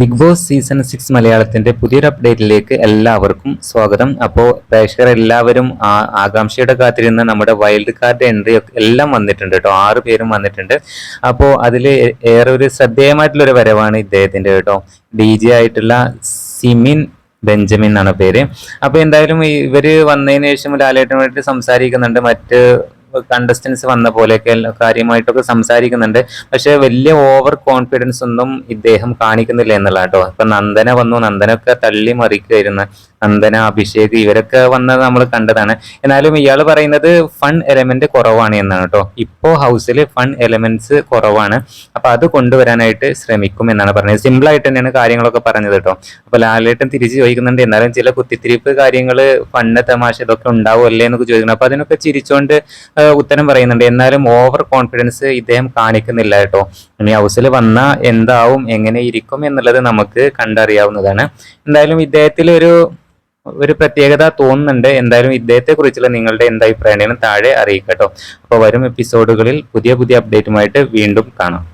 Big boss season six മലയാളത്തിന്റെ പുതിയൊരു അപ്ഡേറ്റിലേക്ക് എല്ലാവർക്കും സ്വാഗതം. അപ്പോൾ പ്രേക്ഷകർ എല്ലാവരും ആകാംക്ഷയുടെ കാത്തിരുന്ന നമ്മുടെ വൈൽഡ് കാർഡ് എൻട്രി എല്ലാം വന്നിട്ടുണ്ട് കേട്ടോ. ആറ് പേരും വന്നിട്ടുണ്ട്. അപ്പോൾ അതിൽ ഏറെ ഒരു ശ്രദ്ധേയമായിട്ടുള്ള ഒരു വരവാണ് ഇദ്ദേഹത്തിന്റെ കേട്ടോ. ഡി ജെ ആയിട്ടുള്ള സിമിൻ ബെഞ്ചമിൻ എന്നാണ് പേര്. അപ്പോൾ എന്തായാലും ഇവർ വന്നതിന് ശേഷം ലാലേട്ടനുമായിട്ട് സംസാരിക്കുന്നുണ്ട്. മറ്റ് കണ്ടസ്റ്റൻസ് വന്ന പോലെയൊക്കെ കാര്യമായിട്ടൊക്കെ സംസാരിക്കുന്നുണ്ട്. പക്ഷെ വലിയ ഓവർ കോൺഫിഡൻസ് ഒന്നും ഇദ്ദേഹം കാണിക്കുന്നില്ല എന്നുള്ള കേട്ടോ ഇപ്പൊ നന്ദന വന്നു. നന്ദനൊക്കെ തള്ളി മറിക്കുകയായിരുന്നു നന്ദന അഭിഷേക് ഇവരൊക്കെ വന്നത് നമ്മൾ കണ്ടതാണ്. എന്നാലും ഇയാൾ പറയുന്നത് ഫൺ എലമെന്റ് കുറവാണ് എന്നാണ് കേട്ടോ. ഇപ്പോ ഹൗസിൽ ഫൺ എലമെന്റ്സ് കുറവാണ്. അപ്പൊ അത് കൊണ്ടുവരാനായിട്ട് ശ്രമിക്കും എന്നാണ് പറഞ്ഞത്. സിമ്പിൾ ആയിട്ട് തന്നെയാണ് കാര്യങ്ങളൊക്കെ പറഞ്ഞത് കേട്ടോ. അപ്പൊ ലാലേട്ടൻ തിരിച്ചു ചോദിക്കുന്നുണ്ട് എന്നാലും ചില കുത്തിത്തിരിപ്പ് കാര്യങ്ങൾ ഫണ്ണ് തമാശ ഇതൊക്കെ ഉണ്ടാവുമല്ലേ എന്നൊക്കെ ചോദിക്കുന്നു അപ്പൊ അതിനൊക്കെ ചിരിച്ചുകൊണ്ട് ഉത്തരം പറയുന്നുണ്ട്. എന്നാലും ഓവർ കോൺഫിഡൻസ് ഇദ്ദേഹം കാണിക്കുന്നില്ല കേട്ടോ. ഇനി ഹൗസിൽ വന്ന എന്താവും എങ്ങനെ ഇരിക്കും എന്നുള്ളത് നമുക്ക് കണ്ടറിയാവുന്നതാണ്. എന്തായാലും ഇദ്ദേഹത്തിൽ ഒരു ഒരു പ്രത്യേകത തോന്നുന്നുണ്ട്. എന്തായാലും ഇദ്ദേഹത്തെ കുറിച്ചുള്ള നിങ്ങളുടെ എന്തായി അഭിപ്രായമാണ് താഴെ അറിയിക്കട്ടോ. അപ്പോൾ വരും എപ്പിസോഡുകളിൽ പുതിയ പുതിയ അപ്ഡേറ്റുമായിട്ട് വീണ്ടും കാണാം.